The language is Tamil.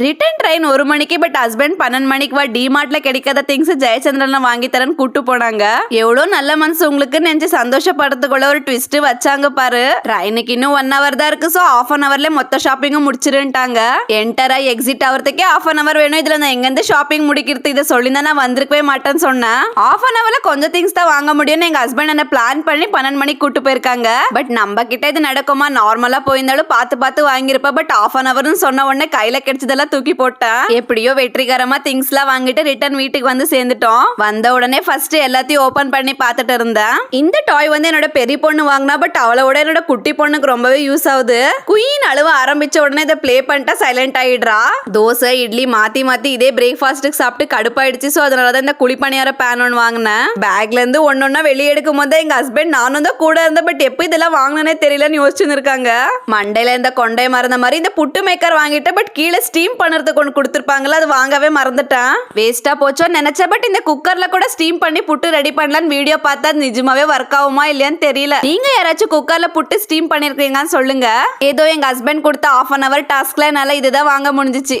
ரிட்டர்ன் ட்ரெயின் ஒரு மணிக்கு பட் ஹஸ்பண்ட் பன்னெண்டு மணிக்கு வா. டிமார்ட்ல கிடைக்காத திங்ஸ் ஜெயச்சந்திரன் வாங்கி தரேன்னு கூட்டு போனாங்க. எவ்வளவு நல்ல மனசு உங்களுக்கு நெஞ்சு சந்தோஷப்படுறதுக்குள்ள ஒரு ட்விஸ்ட் வச்சாங்க பாரு. ட்ரெயினுக்கு இன்னும் ஒன் ஹவர் தான் இருக்கு ஸோ ஆஃப் அன் ஹவர்ல மொத்த ஷாப்பிங்கும் முடிச்சிருன்ட்டாங்க. என்டரா எக்ஸிட் ஆகிறதுக்கே ஆஃப் அன் ஹவர் வேணும். இதுல நான் எங்கேருந்து ஷாப்பிங் முடிக்கிறது? இதை சொல்லி நான் வந்திருக்கவே மாட்டேன்னு சொன்னேன். ஆஃப் அன் ஹவர்ல கொஞ்சம் திங்ஸ் தான் வாங்க முடியும்னு எங்க ஹஸ்பண்ட் என்ன பிளான் பண்ணி பன்னெண்டு மணிக்கு கூட்டு போயிருக்காங்க. பட் நம்ம கிட்ட இது நடக்குமா? நார்மலா போயிருந்தாலும் பார்த்து பார்த்து வாங்கியிருப்பா பட் ஆஃப் அன் ஹவர்னு சொன்ன உடனே கையில கிடைச்சதெல்லாம் தூக்கி போட்டேன் எப்படியோ வெற்றிகரமா திங்ஸ் எல்லாம் வாங்கிட்டு ரிட்டர்ன் வீட்டுக்கு வந்து சேர்ந்துட்டோம். வந்த உடனே ஃபர்ஸ்ட் எல்லாத்தையும் ஓபன் பண்ணி பார்த்துட்டு இருந்தேன் இந்த டாய் வந்து என்னோட பெரிய பொண்ணு வாங்கினா பட் அவளோட என்னோட குட்டி பொண்ணுக்கு ரொம்பவே யூஸ் ஆகுது. குயின் அழுவ ஆரம்பிச்ச உடனே இதை ப்ளே பண்ணிட்டா சைலண்ட் ஆயிடுறா. தோசை இட்லி மாத்தி மாத்தி இதே பிரேக்ஃபாஸ்ட்டுக்கு சாப்பிட்டு கடுப்பாயிடுச்சு. ஸோ அதனால தான் இந்த குழிப்பணியார பேன் ஒன்று வாங்கினேன். பேக்ல இருந்து ஒன்னொன்னா வெளியே எடுக்கும் போது எங்க ஹஸ்பண்ட் நானும் தான் கூட இருந்தேன். பட் எப்போ இதெல்லாம் வாங்கினே தெரியலன்னு யோசிச்சுன்னு இருக்காங்க. மண்டையில இந்த கொண்டை மறந்த மாதிரி இந்த புட்டு மேக்கர் வாங்கிட்டேன். பட் கீழே ஸ்டீம் ஸ்டீம் பண்ணுறதுக்கு ஒன்று கொடுத்துருப்பாங்களா அது வாங்கவே மறந்துட்டேன். வேஸ்ட்டாக போச்சோன்னு நினைச்சேன் பட் இந்த குக்கரில் கூட ஸ்டீம் பண்ணி புட்டு ரெடி பண்ணலான்னு வீடியோ பார்த்தா அது நிஜமாவே ஒர்க் ஆகுமா இல்லையான்னு தெரியல. நீங்கள் யாராச்சும் குக்கரில் புட்டு ஸ்டீம் பண்ணியிருக்கீங்கன்னு சொல்லுங்க. ஏதோ எங்கள் ஹஸ்பண்ட் கொடுத்த ஆஃப் அன் அவர் டாஸ்க்ல என்னால் இதுதான் வாங்க முடிஞ்சிச்சு.